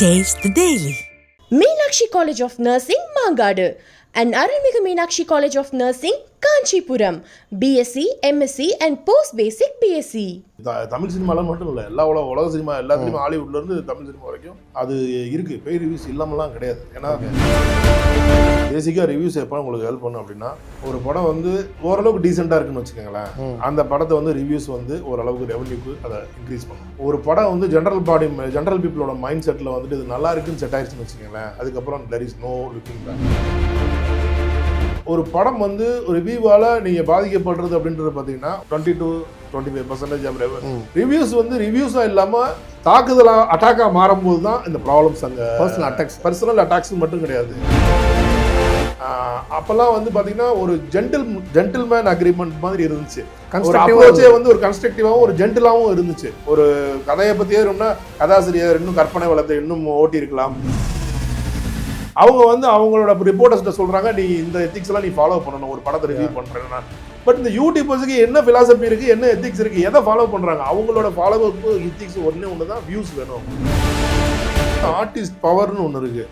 Taste the Daily. Meenakshi College of Nursing, Mangadu, and Arulmigu Meenakshi College of Nursing Kanchipuram BSc MSc and post basic BSc Tamil சினிமாலாம் மட்டும் இல்லை எல்லா உலக உலக cinema ஹாலிவுட்ல ஹாலிவுட்லேருந்து Tamil cinema வரைக்கும் அது இருக்குது பெய் ரிவ்யூஸ் இல்லாமலாம் கிடையாது ஏன்னா பேசிக்காக ரிவ்யூஸ் எப்போ உங்களுக்கு ஹெல்ப் பண்ணும் அப்படின்னா ஒரு படம் வந்து ஓரளவுக்கு டீசெண்டாக இருக்குன்னு வச்சுக்கோங்களேன் அந்த படத்தை வந்து ரிவ்யூஸ் வந்து ஓரளவுக்கு ரெவன்யூக்கு அதை இன்க்ரீஸ் பண்ணும் ஒரு படம் வந்து ஜென்ரல் பாடி ஜென்ரல் பீப்புளோட மைண்ட் செட்டில் வந்துட்டு இது நல்லா இருக்குன்னு செட் ஆயிடுச்சுன்னு வச்சுக்கோங்களேன் அதுக்கப்புறம் there is no looking back ஒரு படம் வந்து ஒரு ரிவ்யூவால் நீங்கள் பாதிக்கப்படுறது அப்படின்றது பார்த்தீங்கன்னா twenty two twenty five percentage reviews வந்து ரிவ்யூஸாக இல்லாமல் தாக்குதலாக அட்டாக்காக மாறும்போது தான் இந்த ப்ராப்ளம்ஸ் அங்கே பர்சனல் அட்டாக்ஸ் பர்சனல் அட்டாக்ஸ் மட்டும் கிடையாது அப்போல்லாம் வந்து பார்த்தீங்கன்னா ஒரு ஜென்டில் ஜென்டில்மேன் அக்ரிமெண்ட் மாதிரி இருந்துச்சு ஒரு வந்து ஒரு கன்ஸ்ட்ரக்டிவாகவும் ஒரு ஜென்டிலாகவும் இருந்துச்சு ஒரு கதையை பற்றியே ரொம்ப கதாசிரியர் இன்னும் கற்பனை வளத்தை இன்னும் ஓட்டி இருக்கலாம் அவங்க வந்து அவங்களோட ரிப்போர்ட்டர்ஸ்ட்ட சொல்கிறாங்க நீ இந்த எத்திக்ஸ்லாம் நீ ஃபாலோ பண்ணணும் ஒரு படத்தை ரிவியூ பண்ணுறேன்னா பட் இந்த யூடியூபர்ஸுக்கு என்ன ஃபிலாசபி இருக்குது என்ன எத்திக்ஸ் இருக்குது எதை ஃபாலோ பண்ணுறாங்க அவங்களோட ஃபாலோவர்க்கு எத்திக்ஸ் ஒன்றே ஒன்று தான் வியூஸ் வேணும் ஆர்டிஸ்ட் பவர்னு ஒன்று இருக்குது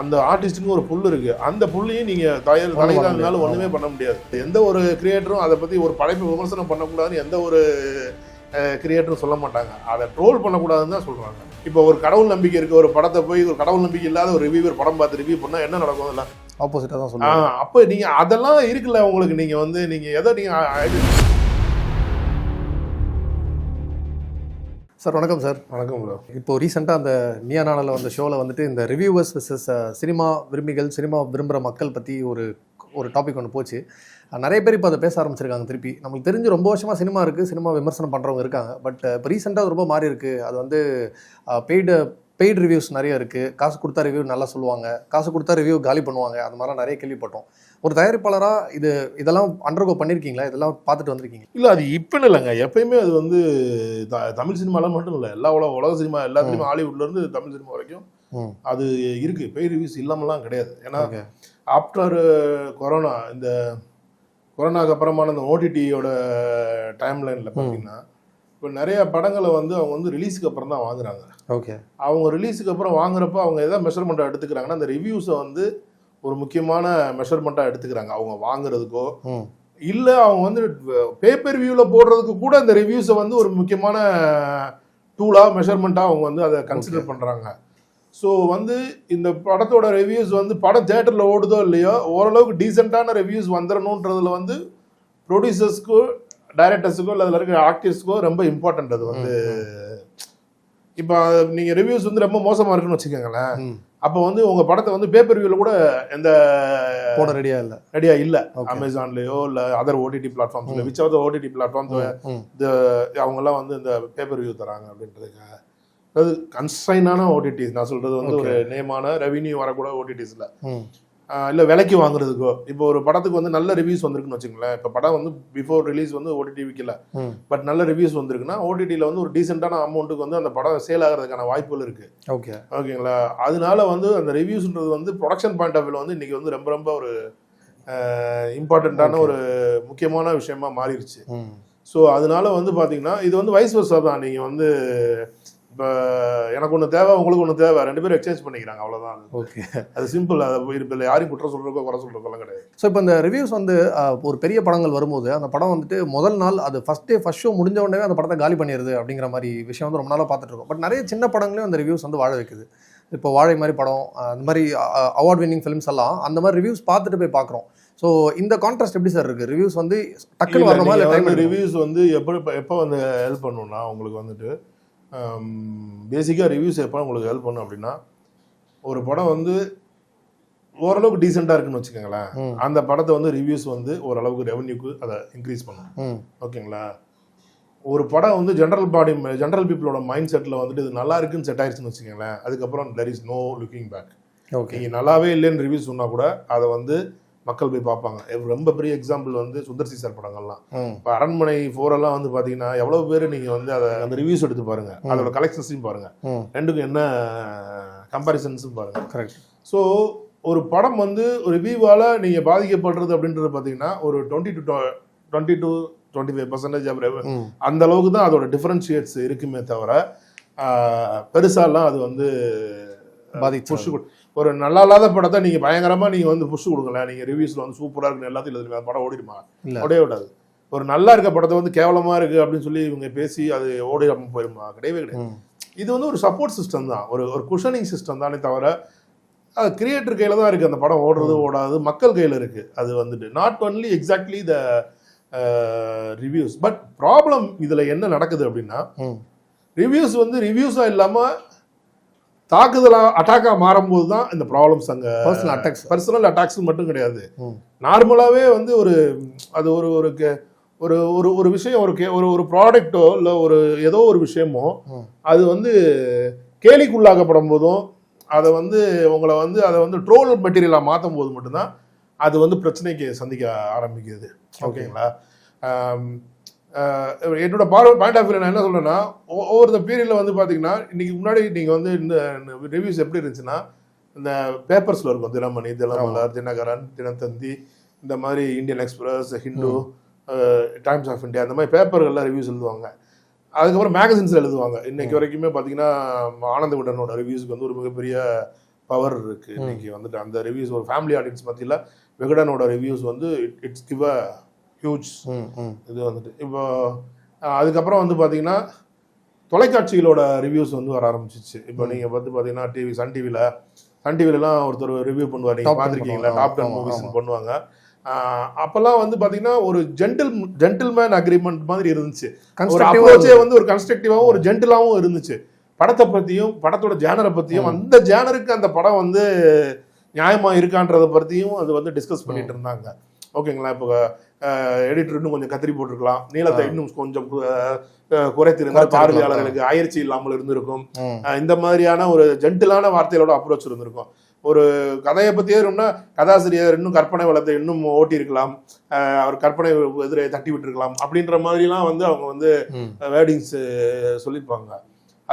அந்த ஆர்டிஸ்ட்டுக்கு ஒரு புல் இருக்குது அந்த புல்லையும் நீங்கள் தயார் தலைதாங்கனாலும் ஒன்றுமே பண்ண முடியாது எந்த ஒரு கிரியேட்டரும் அதை பற்றி ஒரு படைப்பு விமர்சனம் பண்ணக்கூடாதுன்னு எந்த ஒரு கிரியேட்டரும் சொல்ல மாட்டாங்க அதை ட்ரோல் பண்ணக்கூடாதுன்னு தான் சொல்கிறாங்க இப்போ ஒரு கடவுள் நம்பிக்கை இருக்க ஒரு படத்தை போய் ஒரு கடவுள் நம்பிக்கை இல்லாத ஒரு ரிவியூவர் படம் பார்த்து ரிவ்யூ பண்ணால் என்ன நடக்கும் அதெல்லாம் ஆப்போசிட்டாக தான் சொல்லுவாங்க அப்போ நீங்கள் அதெல்லாம் இருக்குல்ல உங்களுக்கு நீங்கள் வந்து நீங்கள் எதை நீங்கள் சார் வணக்கம் சார் வணக்கம் ப்ரோ இப்போ ரீசெண்டாக அந்த நியானாளில் வந்த ஷோவில் வந்துட்டு இந்த ரிவ்யூவர்ஸ் விசஸ் சினிமா விரும்பிகள் சினிமா விரும்புகிற மக்கள் பற்றி ஒரு ஒரு டாபிக் ஒன்று போச்சு நிறைய பேர் இப்போ அதை பேச ஆரம்பிச்சிருக்காங்க திருப்பி நம்மளுக்கு தெரிஞ்சு ரொம்ப வருஷமாக சினிமா இருக்குது சினிமா விமர்சனம் பண்ணுறவங்க இருக்காங்க பட் இப்போ ரீசெண்டாக ரொம்ப மாறி இருக்குது அது வந்து பெய்டு பெய்டு ரிவ்யூஸ் நிறைய இருக்குது காசு கொடுத்தா ரிவ்யூ நல்லா சொல்லுவாங்க காசு கொடுத்தா ரிவ்யூ காலி பண்ணுவாங்க அந்த மாதிரிலாம் நிறைய கேள்விப்பட்டோம் ஒரு தயாரிப்பாளராக இது இதெல்லாம் அண்டர்கோ பண்ணியிருக்கீங்களா இதெல்லாம் பார்த்துட்டு வந்திருக்கீங்க இல்லை அது இப்போன்னு இல்லைங்க எப்பயுமே அது வந்து த தமிழ் சினிமாலாம் மட்டும் இல்லை எல்லா உலக உலக சினிமா எல்லாத்துலேயுமே ஹாலிவுட்லேருந்து தமிழ் சினிமா வரைக்கும் அது இருக்குது பெய்டு ரிவ்யூஸ் இல்லாமலாம் கிடையாது ஏன்னா ஆஃப்டர் கொரோனா இந்த கொரோனாக்கு அப்புறமான அந்த ஓடிடியோட டைம்லைனில் பார்த்தீங்கன்னா இப்போ நிறைய படங்களை வந்து அவங்க வந்து ரிலீஸுக்கு அப்புறம் தான் வாங்குறாங்க ஓகே அவங்க ரிலீஸுக்கு அப்புறம் வாங்குறப்ப அவங்க எதாவது மெஷர்மெண்ட்டாக எடுத்துக்கிறாங்கன்னா அந்த ரிவ்யூஸை வந்து ஒரு முக்கியமான மெஷர்மெண்ட்டாக எடுத்துக்கிறாங்க அவங்க வாங்குறதுக்கோ இல்லை அவங்க வந்து பேப்பர் வியூவில் போடுறதுக்கு கூட அந்த ரிவ்யூஸை வந்து ஒரு முக்கியமான டூலாக மெஷர்மெண்ட்டாக அவங்க வந்து அதை கன்சிடர் பண்ணுறாங்க ஸோ வந்து இந்த படத்தோட ரிவ்யூஸ் வந்து படம் தேட்டரில் ஓடுதோ இல்லையோ ஓரளவுக்கு டீசெண்டான ரிவ்யூஸ் வந்துடணுன்றதுல வந்து ப்ரொடியூசர்ஸ்க்கோ டைரக்டர்ஸுக்கோ இல்லை அதில் இருக்கிற ஆக்டர்ஸ்க்கோ ரொம்ப இம்பார்ட்டண்ட் அது வந்து இப்போ நீங்கள் ரிவ்யூஸ் வந்து ரொம்ப மோசமாக இருக்குன்னு வச்சுக்கோங்களேன் அப்போ வந்து உங்கள் படத்தை வந்து பேப்பர் வியூவில் கூட எந்த போட ரெடியாக இல்லை ரெடியாக இல்லை அமேசான்லேயோ இல்லை other OTT platforms which of the OTT platforms அவங்கெல்லாம் வந்து இந்த பேப்பர் வியூ தராங்க அப்படின்றதுக்காக அதாவது கன்ஸ்டைனான ஓடிடிஸ் நான் சொல்றது வந்து ஒரு நேமான ரெவின்யூ வரக்கூட ஓடிடிஸ்ல இல்லை விலைக்கு வாங்குறதுக்கோ இப்போ ஒரு படத்துக்கு வந்து நல்ல ரிவ்யூஸ் வந்திருக்குன்னு வச்சுங்களேன் இப்போ படம் வந்து பிஃபோர் ரிலீஸ் வந்து ஓடிடி விற்கல பட் நல்ல ரிவ்யூஸ் வந்திருக்குன்னா ஓடிடியில் வந்து ஒரு டீசெண்டான அமௌண்ட்டுக்கு வந்து அந்த படம் சேல் ஆகிறதுக்கான வாய்ப்புகள் இருக்கு ஓகே ஓகேங்களா அதனால வந்து அந்த ரிவ்யூஸ்ன்றது வந்து ப்ரொடக்ஷன் பாயிண்ட் ஆஃப் வியூவில் வந்து இன்னைக்கு வந்து ரொம்ப ரொம்ப ஒரு இம்பார்ட்டண்ட்டான ஒரு முக்கியமான விஷயமா மாறிடுச்சு ஸோ அதனால வந்து பார்த்தீங்கன்னா இது வந்து வயசு வருஷம் தான் நீங்கள் வந்து இப்போ எனக்கு ஒன்று தேவை உங்களுக்கு ஒன்று தேவை ரெண்டு பேரும் எக்ஸ்சேஞ்ச் பண்ணிக்கிறாங்க அவ்வளோதான் ஓகே அது சிம்பிள் அது இதில் யாரையும் குற்றம் சொல்கிறக்கோ குறை சொல்கிறக்கோலாம் கிடையாது ஸோ இப்போ இந்த ரிவ்யூஸ் வந்து ஒரு பெரிய படங்கள் வரும்போது அந்த படம் வந்துட்டு முதல் நாள் அது ஃபஸ்ட் டே ஃபஸ்ட் ஷோ முடிஞ்ச உடனே அந்த படத்தை காலி பண்ணிடுது அப்படிங்கிற மாதிரி விஷயம் வந்து ரொம்ப நாளாக பார்த்துட்டு பட் நிறைய சின்ன படங்களையும் அந்த ரிவ்யூஸ் வந்து வாழ வைக்குது இப்போ வாழை மாதிரி படம் அந்த மாதிரி அவார்ட் வின்னிங் ஃபிலிம்ஸ் எல்லாம் அந்த மாதிரி ரிவ்யூஸ் பார்த்துட்டு போய் பார்க்குறோம் ஸோ இந்த கான்ட்ராஸ்ட் எப்படி சார் இருக்குது ரிவ்யூஸ் வந்து டக்குன்னு வரணுமா இல்லை ரிவ்யூஸ் வந்து எப்படி எப்போ வந்து ஹெல்ப் பண்ணணும்னா உங்களுக்கு வந்துட்டு பேசிக்காக ரிவ்யூஸ் எப்போ உங்களுக்கு ஹெல்ப் பண்ணும் அப்படின்னா ஒரு படம் வந்து ஓரளவுக்கு டீசெண்டாக இருக்குன்னு வச்சுக்கோங்களேன் அந்த படத்தை வந்து ரிவ்யூஸ் வந்து ஓரளவுக்கு ரெவன்யூக்கு அதை இன்க்ரீஸ் பண்ணும் ஓகேங்களா ஒரு படம் வந்து ஜென்ரல் பாடி ஜென்ரல் பீப்புளோட மைண்ட் செட்டில் வந்துட்டு இது நல்லா இருக்குன்னு செட் ஆயிடுச்சுன்னு வச்சுக்கோங்களேன் அதுக்கப்புறம் there is no looking back okay நல்லாவே இல்லைன்னு ரிவ்யூஸ் சொன்னால் கூட அதை வந்து மக்கள் போய் பார்ப்பாங்க ரொம்ப பெரிய எக்ஸாம்பிள் வந்து சுந்தர்சி சார் படங்கள்லாம் இப்போ அரண்மனை ஃபோரெல்லாம் வந்து பார்த்தீங்கன்னா எவ்வளோ பேர் நீங்கள் வந்து அதை அந்த ரிவ்யூஸ் எடுத்து பாருங்கள் அதோட கலெக்ஷன்ஸையும் பாருங்கள் ரெண்டுக்கும் என்ன கம்பாரிசன்ஸும் பாருங்கள் கரெக்ட் ஸோ ஒரு படம் வந்து ஒரு ரிவ்யூவால் நீங்கள் பாதிக்கப்படுறது அப்படின்றது பார்த்தீங்கன்னா ஒரு twenty two twenty two twenty five percentage அப்புறம் அந்த அளவுக்கு தான் அதோட டிஃப்ரென்ஷியேட்ஸ் இருக்குமே தவிர பெருசாலாம் அது வந்து பாதிச்சு ஒரு நல்லா இல்லாத படத்தை நீங்கள் பயங்கரமாக நீங்கள் வந்து புஷ் கொடுங்களேன் நீங்கள் ரிவ்யூஸில் வந்து சூப்பராக இருக்கு எல்லாத்தையும் படம் ஓடிடுமா ஓடவே விடாது ஒரு நல்லா இருக்க படத்தை வந்து கேவலமாக இருக்குது அப்படின்னு சொல்லி இவங்க பேசி அது ஓடிடாம போயிருமா கிடையவே கிடையாது இது வந்து ஒரு சப்போர்ட் சிஸ்டம் தான் ஒரு ஒரு குஷனிங் சிஸ்டம் தானே தவிர அது கிரியேட்டர் கையில் தான் இருக்குது அந்த படம் ஓடுறது ஓடாது மக்கள் கையில் இருக்குது அது வந்துட்டு not only exactly the reviews but problem இதில் என்ன நடக்குது அப்படின்னா ரிவ்யூஸ் வந்து ரிவ்யூஸாக இல்லாமல் தாக்குதலாக அட்டாக்காக மாறும்போது தான் இந்த ப்ராப்ளம்ஸ் அங்கே பர்சனல் அட்டாக்ஸ் பர்சனல் அட்டாக்ஸ் மட்டும் கிடையாது நார்மலாகவே வந்து ஒரு அது ஒரு ஒரு ஒரு ஒரு ஒரு விஷயம் ஒரு கே ஒரு ஒரு ப்ராடக்டோ இல்லை ஒரு ஏதோ ஒரு விஷயமோ அது வந்து கேலிக்குள்ளாக்கப்படும் போதும் அதை வந்து உங்களை வந்து அதை வந்து ட்ரோல் மெட்டீரியலாக மாற்றும் போது மட்டும்தான் அது வந்து பிரச்சனைக்கு சந்திக்க ஆரம்பிக்குது ஓகேங்களா என்னோட பார்வை பாயிண்ட் ஆஃப் வியூ நான் என்ன சொல்கிறேன்னா ஓவர் த பீரியடில் வந்து பார்த்தீங்கன்னா இன்னைக்கு முன்னாடி நீங்கள் வந்து இந்த ரிவ்யூஸ் எப்படி இருந்துச்சுன்னா இந்த பேப்பர்ஸில் இருக்கும் தினமணி தினமலர் தினகரன் தினத்தந்தி இந்த மாதிரி Indian Express Hindu Times of India அந்த மாதிரி பேப்பர்கள்லாம் ரிவ்யூஸ் எழுதுவாங்க அதுக்கப்புறம் மேகசின்ஸில் எழுதுவாங்க இன்னைக்கு வரைக்குமே பார்த்தீங்கன்னா ஆனந்த உடனோட ரிவ்யூஸ்க்கு வந்து ஒரு மிகப்பெரிய பவர் இருக்குது இன்னைக்கு வந்துட்டு அந்த ரிவ்யூஸ் ஒரு ஃபேமிலி ஆடியன்ஸ் மத்தியில் வெகுடனோட ரிவ்யூஸ் வந்து it it's give a huge இது வந்துட்டு இப்போ அதுக்கப்புறம் வந்து பார்த்தீங்கன்னா தொலைக்காட்சிகளோட ரிவ்யூஸ் வந்து வர ஆரம்பிச்சிச்சு இப்போ நீங்கள் வந்து பார்த்தீங்கன்னா டிவி சன் டிவியில் சன் டிவிலலாம் ஒருத்தர் ரிவ்யூ பண்ணுவார் நீங்கள் பார்த்துருக்கீங்களா டாப் டென் மூவிஸ் பண்ணுவாங்க அப்பெல்லாம் வந்து பார்த்தீங்கன்னா ஒரு ஜென்டில் ஜென்டில்மேன் அக்ரிமெண்ட் மாதிரி இருந்துச்சு ஒரு வந்து ஒரு கன்ஸ்ட்ரக்டிவாகவும் ஒரு ஜென்டிலாகவும் இருந்துச்சு படத்தை பற்றியும் படத்தோட ஜேனரை பற்றியும் அந்த ஜேனருக்கு அந்த படம் வந்து நியாயமாக இருக்கான்றதை பற்றியும் அது வந்து டிஸ்கஸ் பண்ணிட்டு இருந்தாங்க ஓகேங்களா இப்போ எடிட்டர் இன்னும் கொஞ்சம் கத்திரி போட்டிருக்கலாம் நீளத்தை இன்னும் கொஞ்சம் குறைத்திருந்தால் பார்வையாளர்களுக்கு அயற்சி இல்லாமல் இருந்திருக்கும் இந்த மாதிரியான ஒரு ஜென்டிலான வார்த்தைகளோட அப்ரோச் இருந்திருக்கும் ஒரு கதையை பற்றியே கதாசிரியர் இன்னும் கற்பனை வளத்தை இன்னும் ஓட்டி இருக்கலாம் அவர் கற்பனை எதிரை தட்டி விட்டுருக்கலாம் அப்படின்ற மாதிரிலாம் வந்து அவங்க வந்து வேர்டிங்ஸ் சொல்லியிருப்பாங்க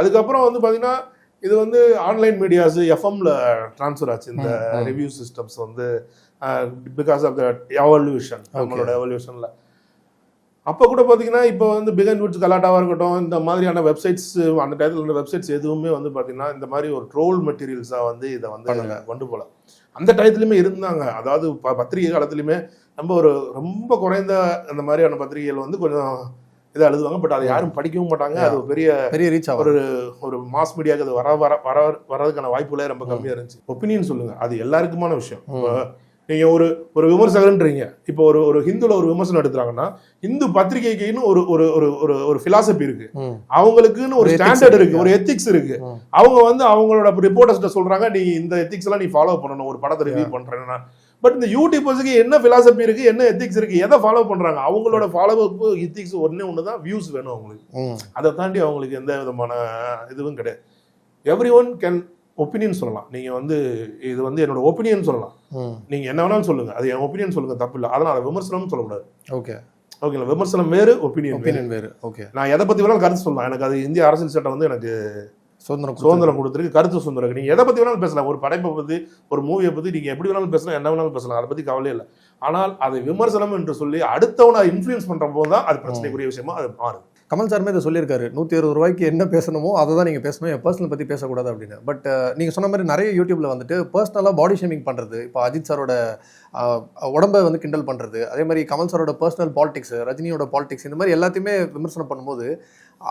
அதுக்கப்புறம் வந்து பார்த்தீங்கன்னா இது வந்து ஆன்லைன் மீடியாஸ் எஃப்எம்ல டிரான்ஸ்ஃபர் ஆச்சு இந்த ரிவ்யூ சிஸ்டம்ஸ் வந்து பிகாஸ் ஆஃப் த எவல்யூஷன் நம்மளோட எவல்யூஷனில் அப்போ கூட பார்த்தீங்கன்னா இப்போ வந்து பிகன் விட்ஸ் கலாட்டாவாக இருக்கட்டும் இந்த மாதிரியான வெப்சைட்ஸ் அந்த டயத்தில் இருந்த வெப்சைட்ஸ் எதுவுமே வந்து பார்த்தீங்கன்னா இந்த மாதிரி ஒரு ட்ரோல் மெட்டீரியல்ஸாக வந்து இதை வந்து கொண்டு போகல அந்த டயத்துலையுமே இருந்தாங்க அதாவது ப பத்திரிகை காலத்துலையுமே நம்ம ஒரு ரொம்ப குறைந்த அந்த மாதிரியான பத்திரிகைகள் வந்து கொஞ்சம் இதை எழுதுவாங்க பட் அதை யாரும் படிக்கவும் மாட்டாங்க அது பெரிய பெரிய ரீச் ஒரு ஒரு மாஸ் மீடியாவுக்கு அது வர வர வர வரதுக்கான வாய்ப்புகளே ரொம்ப கம்மியாக இருந்துச்சு ஒப்பீனியன் சொல்லுங்கள் அது எல்லாருக்குமான விஷயம் நீங்கள் ஒரு ஒரு விமர்சகர்ன்றீங்க இப்போ ஒரு ஒரு ஹிந்துல ஒரு விமர்சனம் எடுத்துறாங்கன்னா ஹிந்து பத்திரிகைக்குன்னு ஒரு ஒரு ஒரு ஒரு ஒரு ஃபிலாசபி இருக்கு அவங்களுக்குன்னு ஒரு ஸ்டாண்டர்ட் இருக்கு ஒரு எத்திக்ஸ் இருக்கு அவங்க வந்து அவங்களோட ரிப்போர்ட்டர்ஸ்ட்ட சொல்றாங்க நீ இந்த எத்திக்ஸ் எல்லாம் நீ ஃபாலோ பண்ணணும் ஒரு படத்தை ரிவியூ பண்றேன்னா பட் இந்த யூடியூபர்ஸுக்கு என்ன ஃபிலாசபி இருக்கு என்ன எத்திக்ஸ் இருக்கு எதை ஃபாலோ பண்றாங்க அவங்களோட ஃபாலோவப்பு எத்திக்ஸ் ஒன்னே ஒன்றுதான் வியூஸ் வேணும் அவங்களுக்கு அதை தாண்டி அவங்களுக்கு எந்த விதமான இதுவும் கிடையாது எவ்ரி ஒன் கேன் ஒப்பீனியன் சொல்லலாம் நீங்கள் வந்து இது வந்து என்னோட ஒப்பீனியன் சொல்லலாம் நீங்கள் என்ன வேணாலும் சொல்லுங்கள் அது என் ஒப்பீனியன் சொல்லுங்கள் தப்பு இல்லை அதனால் விமர்சனம்னு சொல்லக்கூடாது ஓகே ஓகேங்களா விமர்சனம் வேறு ஒப்பீனியன் ஒப்பீனியன் வேறு ஓகே நான் எதை பற்றி வேணாலும் கருத்து சொல்லலாம் எனக்கு அது இந்திய அரசியல் சட்டம் வந்து எனக்கு சுதந்திரம் சுதந்திரம் கொடுத்துருக்கு கருத்து சுதந்திரம் நீங்கள் எதை பற்றி வேணாலும் பேசலாம் ஒரு படைப்பை பற்றி ஒரு மூவியை பற்றி நீங்கள் எப்படி வேணாலும் பேசலாம் என்ன வேணாலும் பேசலாம் அதை பற்றி கவலை இல்லை ஆனால் அதை விமர்சனம் என்று சொல்லி அடுத்தவனை இன்ஃப்ளூயன்ஸ் பண்ணுற போது தான் அது பிரச்சனைக்குரிய விஷயமா அது மாறுது கமல் சாருமே இதை சொல்லியிருக்காரு நூற்றி இருபது ரூபாய்க்கு என்ன பேசணுமோ அதை தான் நீங்கள் பேசணும் என் பர்சனல் பற்றி பேசக்கூடாது அப்படின்னு பட் நீங்கள் சொன்ன மாதிரி நிறைய யூடியூப்பில் வந்துட்டு பர்சனலாக பாடி ஷேமிங் பண்ணுறது இப்போ அஜித் சாரோட உடம்பை வந்து கிண்டல் பண்ணுறது அதே மாதிரி கமல் சாரோட பர்சனல் பாலிடிக்ஸ் ரஜினியோட பாலிடிக்ஸ் இந்த மாதிரி எல்லாத்தையுமே விமர்சனம் பண்ணும்போது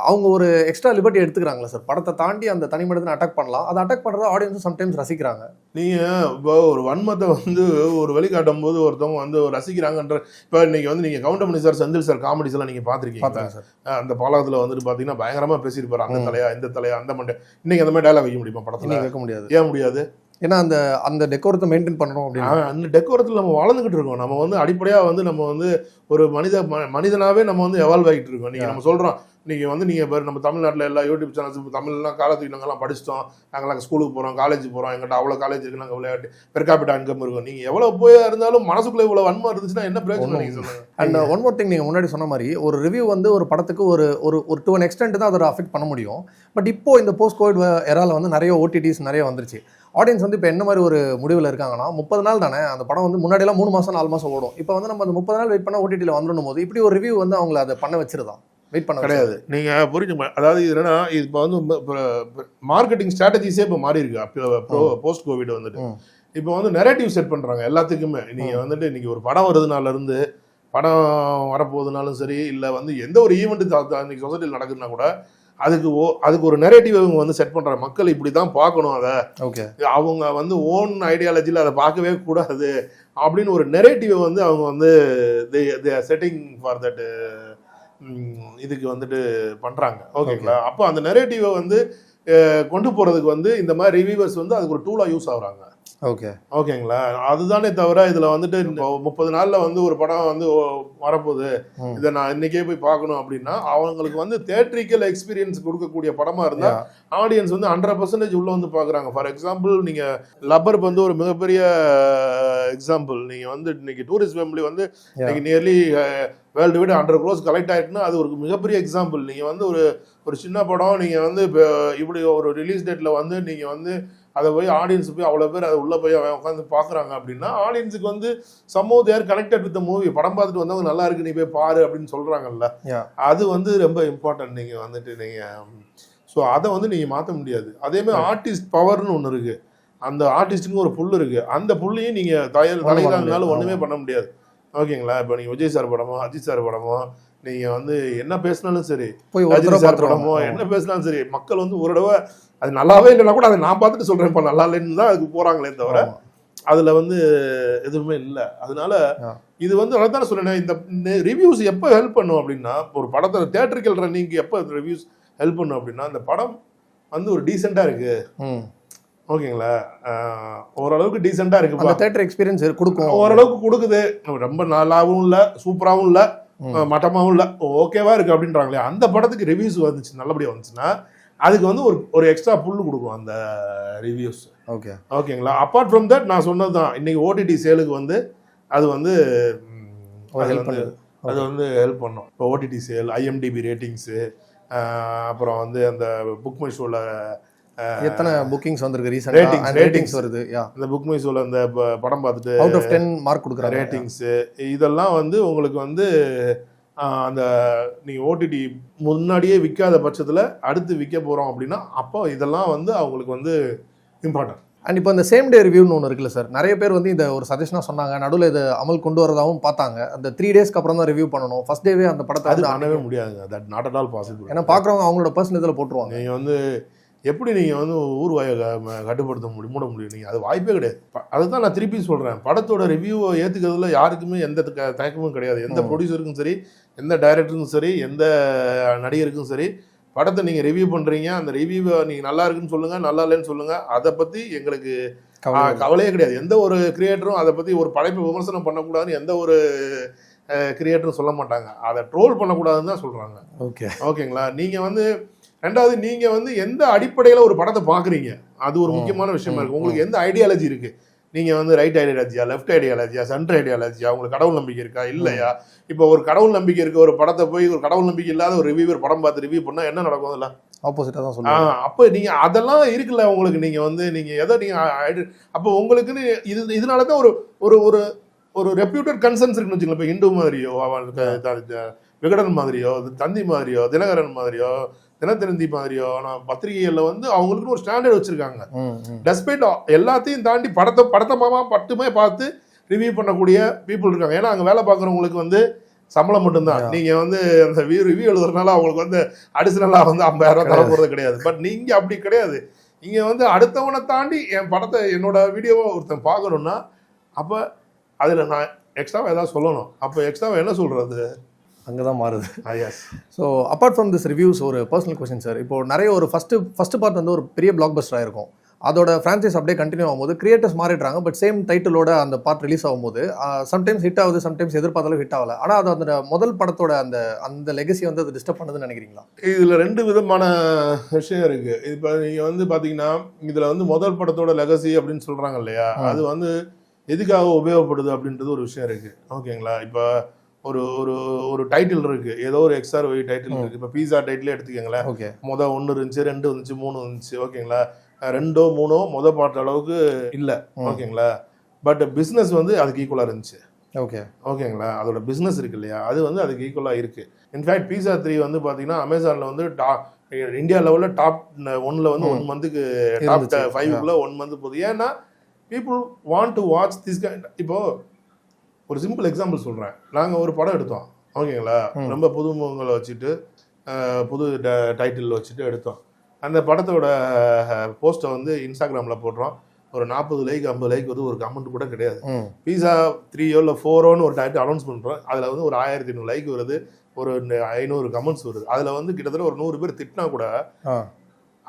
அவங்க ஒரு எக்ஸ்ட்ரா லிபர்ட்டி எடுத்துக்கிறாங்களா சார் படத்தை தாண்டி அந்த தனி மனிதனை அட்டாக் பண்ணலாம் அதை அட்டாக் பண்ணுறத ஆடியன்ஸும் சம்டைம்ஸ் ரசிக்கிறாங்க நீங்கள் இப்போ ஒரு வன்மத்தை வந்து ஒரு வழிகாட்டும் போது ஒருத்தவங்க வந்து ரசிக்கிறாங்கன்ற இப்போ இன்னைக்கு வந்து நீங்கள் கவுண்டர் பண்ணி சார் செந்தில் சார் காமெடிஸ் எல்லாம் நீங்கள் பார்த்துருக்கீங்க சார் அந்த பாலத்தில் வந்துட்டு பார்த்தீங்கன்னா பயங்கரமாக பேசியிருப்பாரு அந்த தலையா இந்த தலையா அந்த மண்டே இன்னைக்கு அந்த மாதிரி டைலாக் வைக்க முடியுமா படத்தில் கேட்க முடியாது ஏன் முடியாது ஏன்னா அந்த அந்த டெக்கோரத்தை மெயின்டைன் பண்ணணும் அப்படின்னு அந்த டெக்கோரத்தில் நம்ம வளர்ந்துக்கிட்டு இருக்கோம் நம்ம வந்து அடிப்படையாக வந்து நம்ம வந்து ஒரு மனித மனிதனாகவே நம்ம வந்து எவால்வ் ஆகிட்டு இருக்கோம் நீங்கள் நம்ம சொல்கிறோம் நீங்கள் வந்து நீங்கள் நம்ம தமிழ்நாட்டில் எல்லா யூடியூப் சேனல்ஸ் தமிழ்லாம் காலத்துக்கு நாங்கள்லாம் படிச்சிட்டோம் நாங்கள் ஸ்கூலுக்கு போகிறோம் காலேஜ் போகிறோம் எங்கிட்ட அவ்வளோ காலேஜ் இருக்குது நாங்கள் விளையாட்டு பெருக்காப்பிட்ட இன்கம் இருக்கும் நீங்கள் எவ்வளோ போய் இருந்தாலும் மனசுக்குள்ளே இவ்வளோ வன்மா இருந்துச்சுன்னா என்ன பிரச்சனை நீங்கள் சொல்லுங்கள் அண்ட் ஒன் மோர் திங் நீங்கள் முன்னாடி சொன்ன மாதிரி ஒரு ரிவ்யூ வந்து ஒரு படத்துக்கு ஒரு ஒரு ஒரு டூ அன் எக்ஸ்டென்ட் தான் அதை அஃபெக்ட் பண்ண முடியும் பட் இப்போ இந்த போஸ்ட் கோவிட் எராவில் வந்து நிறைய ஓடிடிஸ் நிறைய வந்துருச்சு ஆடியன்ஸ் வந்து இப்போ என்ன மாதிரி ஒரு முடிவில் இருக்காங்கன்னா முப்பது நாள் தானே அந்த படம் வந்து முன்னாடியெல்லாம் மூணு மாதம் நாலு மாதம் ஓடும் இப்போ வந்து நம்ம அந்த முப்பது நாள் வெயிட் பண்ண ஓடிடியில் வந்துடணும் போது இப்படி ஒரு ரிவ்யூ வந்து அவங்கள அதை பண்ண வச்சிருதா வெயிட் பண்ண கிடையாது நீங்கள் புரிஞ்சுங்க அதாவது இது என்னன்னா இப்போ வந்து மார்க்கெட்டிங் ஸ்ட்ராட்டஜிஸே இப்போ மாறி இருக்கு போஸ்ட் கோவிட் வந்துட்டு இப்போ வந்து நெரேட்டிவ் செட் பண்ணுறாங்க எல்லாத்துக்குமே நீங்கள் வந்துட்டு இன்னைக்கு ஒரு படம் வருதுனாலேருந்து படம் வரப்போகுதுனாலும் சரி இல்லை வந்து எந்த ஒரு ஈவெண்ட்டு இன்றைக்கி சொசைட்டியில் நடக்குதுன்னா கூட அதுக்கு ஓ அதுக்கு ஒரு நெரேட்டிவ் இவங்க வந்து செட் பண்ணுற மக்கள் இப்படி தான் பார்க்கணும் அதை ஓகே அவங்க வந்து ஓன் ஐடியாலஜியில் அதை பார்க்கவே கூடாது அப்படின்னு ஒரு நெரேட்டிவை வந்து அவங்க வந்து செட்டிங் ஃபார் தட் இதுக்கு வந்துட்டு பண்ணுறாங்க ஓகேங்களா அப்போ அந்த நெரேட்டிவை வந்து கொண்டு போகிறதுக்கு வந்து இந்த மாதிரி ரிவியூவர்ஸ் வந்து அதுக்கு ஒரு டூலாக யூஸ் ஆகுறாங்க ஓகே ஓகேங்களா அதுதானே தவிர இதுல வந்துட்டு முப்பது நாள்ல வந்து ஒரு படம் வந்து வரப்போகுது இதை நான் இன்னைக்கே போய் பார்க்கணும் அப்படின்னா அவங்களுக்கு வந்து தேட்ரிக்கல் எக்ஸ்பீரியன்ஸ் கொடுக்கக்கூடிய படமா இருந்தா ஆடியன்ஸ் வந்து ஹண்ட்ரட் பர்சன்டேஜ் உள்ள வந்து பாக்குறாங்க ஃபார் எக்ஸாம்பிள் நீங்க லப்பர் வந்து ஒரு மிகப்பெரிய எக்ஸாம்பிள் நீங்க வந்து இன்னைக்கு டூரிஸ்ட் ஃபேமிலி வந்து இன்னைக்கு nearly worldwide hundred crores collect ஆயிருக்குன்னா அது ஒரு மிகப்பெரிய எக்ஸாம்பிள் நீங்கள் வந்து ஒரு ஒரு சின்ன படம் நீங்கள் வந்து இப்போ இப்படி ஒரு ரிலீஸ் டேட்டில் வந்து நீங்கள் வந்து அதை போய் ஆடியன்ஸ் போய் அவ்வளோ பேர் அதை உள்ளே போய் அவன் உட்காந்து பார்க்குறாங்க அப்படின்னா ஆடியன்ஸுக்கு வந்து somehow they're connected with movie படம் பார்த்துட்டு வந்தவங்க நல்லா இருக்கு நீ போய் பாரு அப்படின்னு சொல்கிறாங்கல்ல அது வந்து ரொம்ப இம்பார்ட்டன்ட் நீங்கள் வந்துட்டு நீங்கள் ஸோ அதை வந்து நீங்கள் மாற்ற முடியாது அதேமாதிரி ஆர்டிஸ்ட் பவர்னு ஒன்று இருக்குது அந்த ஆர்டிஸ்ட்டுக்கும் ஒரு புல் இருக்குது அந்த புல்லையும் நீங்கள் தயார் தலையிலாங்கனாலும் ஒன்றுமே பண்ண முடியாது ஓகேங்களா இப்போ நீங்கள் விஜய் சார் படமோ அஜித் சார் படமோ நீங்கள் வந்து என்ன பேசினாலும் சரி போய் அஜித் சார் படமோ என்ன பேசினாலும் சரி மக்கள் வந்து ஒரு தடவை அது நல்லாவே இல்லைன்னா கூட அதை நான் பார்த்துட்டு சொல்கிறேன் இப்போ நல்லா இல்லைன்னு தான் அதுக்கு போகிறாங்களே தவிர அதில் வந்து எதுவுமே இல்லை அதனால இது வந்து அதான் சொன்னேன் இந்த ரிவ்யூஸ் எப்போ ஹெல்ப் பண்ணும் அப்படின்னா ஒரு படத்தில் தேட்டருக்கு நீங்கள் எப்போ ரிவ்யூஸ் ஹெல்ப் பண்ணும் அப்படின்னா அந்த படம் வந்து ஒரு டீசெண்டாக இருக்குது ஓகேங்களா ஓரளவுக்கு டீசெண்டாக இருக்குது அந்த தேட்டர் எக்ஸ்பீரியன்ஸ் கொடுக்கும் ஓரளவுக்கு கொடுக்குது ரொம்ப நல்லாவும் இல்லை சூப்பராகவும் இல்லை மட்டமாகவும் இல்லை ஓகேவா இருக்குது அப்படின்றாங்களே அந்த படத்துக்கு ரிவ்யூஸ் வந்துச்சு நல்லபடியாக வந்துச்சுன்னா அதுக்கு வந்து ஒரு ஒரு எக்ஸ்ட்ரா புல் கொடுக்கும் அந்த ரிவ்யூஸ் ஓகே ஓகேங்களா அப்பார்ட் ஃப்ரம் தட் நான் சொன்னது தான் இன்றைக்கி ஓடிடி சேலுக்கு வந்து அது வந்து அது வந்து ஹெல்ப் பண்ணும் இப்போ ஓடிடி சேல் ஐஎம்டிபி ரேட்டிங்ஸு அப்புறம் வந்து அந்த புக் மை ஷோவில் எத்தனை புக்கிங்ஸ் வந்திருக்கு ரீசெண்ட் ரேட்டிங்ஸ் ரேட்டிங்ஸ் வருது யா இந்த புக் மை ஷோல அந்த படம் பார்த்துட்டு அவுட் ஆஃப் 10 மார்க் கொடுக்குற ரேட்டிங்ஸ் இதெல்லாம் வந்து உங்களுக்கு வந்து அந்த நீ ஓடிடி முன்னாடியே விற்காத பட்சத்தில் அடுத்து விற்க போகிறோம் அப்படின்னா அப்போ இதெல்லாம் வந்து அவங்களுக்கு வந்து இம்பார்ட்டன்ட் அண்ட் இப்போ இந்த சேம் டே ரிவ்யூன்னு ஒன்று இருக்குல்ல சார் நிறைய பேர் வந்து இந்த ஒரு சஜஷனாக சொன்னாங்க நடுவில் இதை அமல் கொண்டு வரதாகவும் பார்த்தாங்க அந்த த்ரீ டேஸ்க்கு அப்புறம் தான் ரிவ்யூ பண்ணணும் ஃபஸ்ட் டேவே அந்த படத்தை அது பண்ணவே முடியாதுங்க that not at all possible ஏன்னா பார்க்குறவங்க அவங்களோட பர்சனல் இதில் போட்டுருவாங்க நீங்கள் வந்து எப்படி நீங்கள் வந்து ஊர்வாயை கட்டுப்படுத்த முடியும் மூட முடியும் நீங்கள் அது வாய்ப்பே கிடையாது அதுதான் நான் திருப்பி சொல்கிறேன் படத்தோட ரிவ்யூவை ஏற்றுக்கிறதுல யாருக்குமே எந்த தயக்கமும் கிடையாது எந்த ப்ரொடியூசருக்கும் சரி எந்த டைரக்டருக்கும் சரி எந்த நடிகருக்கும் சரி படத்தை நீங்கள் ரிவ்யூ பண்ணுறீங்க அந்த ரிவ்யூவை நீங்கள் நல்லா இருக்குன்னு சொல்லுங்கள் நல்லா இல்லைன்னு சொல்லுங்கள் அதை பற்றி எங்களுக்கு கவலையே கிடையாது எந்த ஒரு கிரியேட்டரும் அதை பற்றி ஒரு படைப்பை விமர்சனம் பண்ணக்கூடாதுன்னு எந்த ஒரு கிரியேட்டரும் சொல்ல மாட்டாங்க அதை ட்ரோல் பண்ணக்கூடாதுன்னு தான் சொல்கிறாங்க ஓகே ஓகேங்களா நீங்கள் வந்து ரெண்டாவது நீங்கள் வந்து எந்த அடிப்படையில் ஒரு படத்தை பார்க்குறீங்க அது ஒரு முக்கியமான விஷயமா இருக்குது உங்களுக்கு எந்த ஐடியாலஜி இருக்குது நீங்கள் வந்து ரைட் ஐடியாலஜியா லெஃப்ட் ஐடியாலஜியா சென்ட்ரல் ஐடியாலஜியா உங்களுக்கு கடவுள் நம்பிக்கை இருக்கா இல்லையா இப்போ ஒரு கடவுள் நம்பிக்கை இருக்க ஒரு படத்தை போய் ஒரு கடவுள் நம்பிக்கை இல்லாத ஒரு ரிவியூவர் படம் பார்த்து ரிவ்யூ பண்ணா என்ன நடக்கும் அதெல்லாம் ஆப்போசிட்டாக தான் சொல்லுவாங்க அப்போ நீங்கள் அதெல்லாம் இருக்குல்ல உங்களுக்கு நீங்கள் வந்து நீங்கள் எதோ நீங்கள் அப்போ உங்களுக்குன்னு இது இதனால தான் ஒரு ஒரு ஒரு ஒரு ரெப்யூட்டட் கன்சர்ன்ஸ் இருக்குன்னு வச்சுக்கலாம் இப்போ இந்து மாதிரியோ விகடன் மாதிரியோ தந்தி மாதிரியோ தினகரன் மாதிரியோ தினத்தந்தி மாதிரியான பத்திரிகைகள்ல வந்து அவங்களுக்கு ஒரு ஸ்டாண்டர்ட் வச்சிருக்காங்க டெஸ்பைட் எல்லாத்தையும் தாண்டி படத்தை படத்தமாக மட்டுமே பார்த்து ரிவ்யூ பண்ணக்கூடிய பீப்புள் இருக்காங்க ஏன்னா அங்கே வேலை பார்க்குறவங்களுக்கு வந்து சம்பளம் மட்டும்தான் நீங்கள் வந்து அந்த வியூ ரிவ்யூ எழுதுறதுனால அவங்களுக்கு வந்து அடிஷ்னலாக வந்து ஐம்பதாயிரம் தர போகிறது கிடையாது பட் நீங்கள் அப்படி கிடையாது இங்கே வந்து அடுத்தவனை தாண்டி என் படத்தை என்னோட வீடியோவை ஒருத்தன் பார்க்கணுன்னா அப்போ அதில் நான் எக்ஸ்ட்ராவாக ஏதாவது சொல்லணும் அப்போ எக்ஸ்ட்ராவாக என்ன சொல்கிறது அங்கே தான் மாறுது so apart from this reviews ஒரு பர்சனல் கொஸ்டின் சார் இப்போ நிறைய ஒரு ஃபஸ்ட்டு ஃபஸ்ட்டு பார்ட் வந்து ஒரு பெரிய பிளாக் பஸ்டராக இருக்கும் அதோட ஃப்ரான்ச்சைஸ் அப்படியே கண்டினியூ ஆகும்போது கிரியேட்டர்ஸ் மாறிடுறாங்க பட் சேம் டைட்டிலோட அந்த பார்ட் ரிலீஸ் ஆகும்போது சம்டைம்ஸ் ah, ஹிட் ஆகுது சம்டைம்ஸ் எதிர்பார்த்தாலும் ஹிட் ஆகலை ஆனால் அது அந்த முதல் படத்தோட அந்த அந்த லெகசி வந்து அது டிஸ்டர்ப் பண்ணுதுன்னு நினைக்கிறீங்களா இதில் ரெண்டு விதமான விஷயம் இருக்குது இப்போ நீங்கள் வந்து பார்த்தீங்கன்னா இதில் வந்து முதல் படத்தோட லெகசி அப்படின்னு சொல்கிறாங்க இல்லையா அது வந்து எதுக்காக உபயோகப்படுது அப்படின்றது ஒரு விஷயம் இருக்குது ஓகேங்களா இப்போ ஒரு ஒரு ஒரு டைட்டில் இருக்கு ஏதோ ஒரு எக்ஸ்ஆர் ஒய் டைட்டில் இருக்கு இப்போ பீஸா டைட்டிலே எடுத்துக்கோங்களேன் ஓகே மொதல் ஒன்று இருந்துச்சு ரெண்டு இருந்துச்சு மூணு இருந்துச்சு ஓகேங்களா ரெண்டோ மூணோ மொதல் பாடுற அளவுக்கு இல்லை ஓகேங்களா பட் பிஸ்னஸ் வந்து அதுக்கு ஈக்குவலாக இருந்துச்சு ஓகே ஓகேங்களா அதோட பிஸ்னஸ் இருக்கு இல்லையா அது வந்து அதுக்கு ஈக்குவலாக இருக்கு இன்ஃபேக்ட் பீஸா த்ரீ வந்து பார்த்தீங்கன்னா அமேசானில் வந்து டா இந்தியா லெவலில் டாப் ஒன்ல வந்து ஒன் மந்த்துக்கு டாப் ஃபைவ்க்குள்ளே ஒன் மந்த் போகுது ஏன்னா people want to watch this இப்போ ஒரு சிம்பிள் எக்ஸாம்பிள் சொல்கிறேன் நாங்கள் ஒரு படம் எடுத்தோம் ஓகேங்களா ரொம்ப புதுமுகங்களை வச்சுட்டு புது டைட்டில் வச்சுட்டு எடுத்தோம் அந்த படத்தோட போஸ்ட்டை வந்து இன்ஸ்டாகிராமில் போடுறோம் ஒரு நாற்பது லைக் ஐம்பது லைக் வந்து ஒரு கமெண்ட் கூட கிடையாது பீஸா த்ரீயோ இல்லை ஃபோரோன்னு ஒரு டைட்டில் அனௌன்ஸ் பண்ணுறோம் அதில் வந்து ஒரு ஆயிரத்தி ஐநூறு லைக் வருது ஒரு ஐநூறு கமெண்ட்ஸ் வருது அதில் வந்து கிட்டத்தட்ட ஒரு நூறு பேர் திட்டினா கூட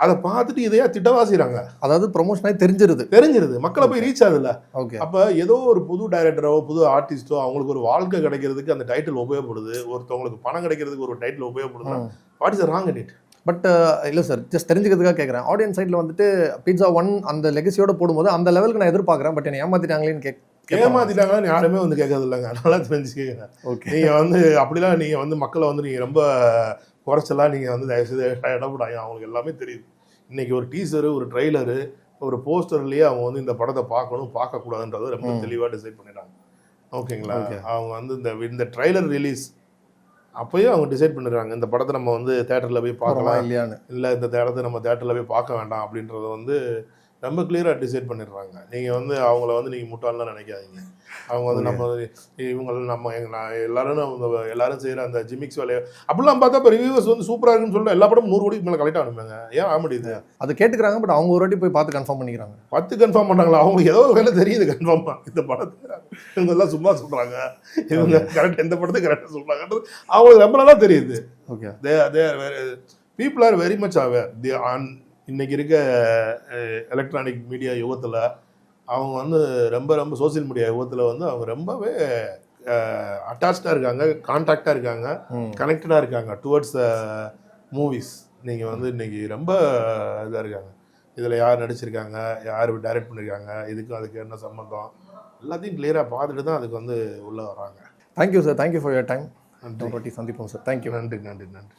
அதை பார்த்துட்டு இதையா திட்டவாசிறாங்க அதாவது ப்ரொமோஷனாக தெரிஞ்சிருது தெரிஞ்சிருது மக்களை போய் ரீச் ஆகுதுல்ல ஓகே அப்போ ஏதோ ஒரு புது டைரக்டரோ புது ஆர்டிஸ்டோ அவங்களுக்கு ஒரு வாழ்க்கை கிடைக்கிறதுக்கு அந்த டைட்டில் உபயோகப்படுது ஒருத்தவங்களுக்கு பணம் கிடைக்கிறதுக்கு ஒரு title உபயோகப்படுது what is wrong date but இல்லை சார் ஜஸ்ட் தெரிஞ்சுக்கிறதுக்காக கேட்குறேன் ஆடியன்ஸ் சைடில் வந்துட்டு பீட்சா ஒன் அந்த லெக்சியோட போடும்போது அந்த லெவலுக்கு நான் எதிர்பார்க்குறேன் பட் என்னை ஏமாத்திட்டாங்களேன்னு கேட்க ஏமாத்திட்டாங்கன்னு யாருமே வந்து கேட்கறது இல்லைங்க நல்லா தெரிஞ்சு கேட்குறேன் ஓகே நீங்கள் வந்து அப்படிலாம் நீங்கள் வந்து மக்களை வந்து நீங்கள் ரொம்ப குறைச்சலாம் நீங்கள் வந்து தயவுசெய்து இடப்படாங்க அவங்களுக்கு எல்லாமே தெரியுது இன்றைக்கி ஒரு டீசரு ஒரு ட்ரெய்லரு ஒரு போஸ்டர்லேயே அவங்க வந்து இந்த படத்தை பார்க்கணும் பார்க்கக்கூடாதுன்றது ரொம்ப தெளிவாக டிசைட் பண்ணிடுறாங்க ஓகேங்களா அவங்க வந்து இந்த இந்த ட்ரெய்லர் ரிலீஸ் அப்போயும் அவங்க டிசைட் பண்ணிடுறாங்க இந்த படத்தை நம்ம வந்து தேட்டரில் போய் பார்க்கலாம் இல்லையான்னு இல்லை இந்த தேட்டத்தை நம்ம தேட்டரில் போய் பார்க்க வேண்டாம் அப்படின்றத வந்து ரொம்ப கிளியராக டிசைட் பண்ணிடுறாங்க நீங்கள் வந்து அவங்கள வந்து நீங்கள் முட்டாளெலாம் நினைக்காதீங்க அவங்க வந்து நம்ம இவங்க நம்ம நான் எல்லாரும் நம்ம எல்லாரும் செய்கிற அந்த ஜிமிக்ஸ் வேலையை அப்படிலாம் பார்த்தா இப்போ ரிவியூவர்ஸ் வந்து சூப்பராக இருக்குன்னு சொல்லி எல்லா படமும் நூறு கோடிக்கு மேலே கலெக்ட் ஆகணுமாங்க ஏன் ஆக முடியுது அதை கேட்டுக்கிறாங்க பட் அவங்க ஒரு வாட்டி போய் பார்த்து கன்ஃபார்ம் பண்ணிக்கிறாங்க பார்த்து கன்ஃபார்ம் பண்ணுறாங்களா அவங்க ஏதோ ஒரு வேலை தெரியுது கன்ஃபார்மாக இந்த படத்தை இவங்க எல்லாம் சும்மா சொல்கிறாங்க இவங்க கரெக்ட் எந்த படத்தை கரெக்டாக சொல்கிறாங்கன்றது அவங்களுக்கு ரொம்ப நல்லா தெரியுது ஓகே தே தேர் வேறு people are very much aware the on இன்றைக்கி இருக்க எலக்ட்ரானிக் மீடியா யுகத்தில் அவங்க வந்து ரொம்ப ரொம்ப சோசியல் மீடியா யுகத்தில் வந்து அவங்க ரொம்பவே அட்டாச்சாக இருக்காங்க கான்டாக்டாக இருக்காங்க கனெக்டடாக இருக்காங்க டுவர்ட்ஸ் மூவிஸ் நீங்கள் வந்து இன்றைக்கி ரொம்ப இதாக இருக்காங்க இதில் யார் நடிச்சிருக்காங்க யார் டைரக்ட் பண்ணியிருக்காங்க இதுக்கும் அதுக்கு என்ன சம்மந்தம் எல்லாத்தையும் கிளியராக பார்த்துட்டு தான் அதுக்கு வந்து உள்ளே வராங்க thank you sir thank you for your time நன்றி சந்திப்போம் சார் தேங்க்யூ நன்றி நன்றி நன்றி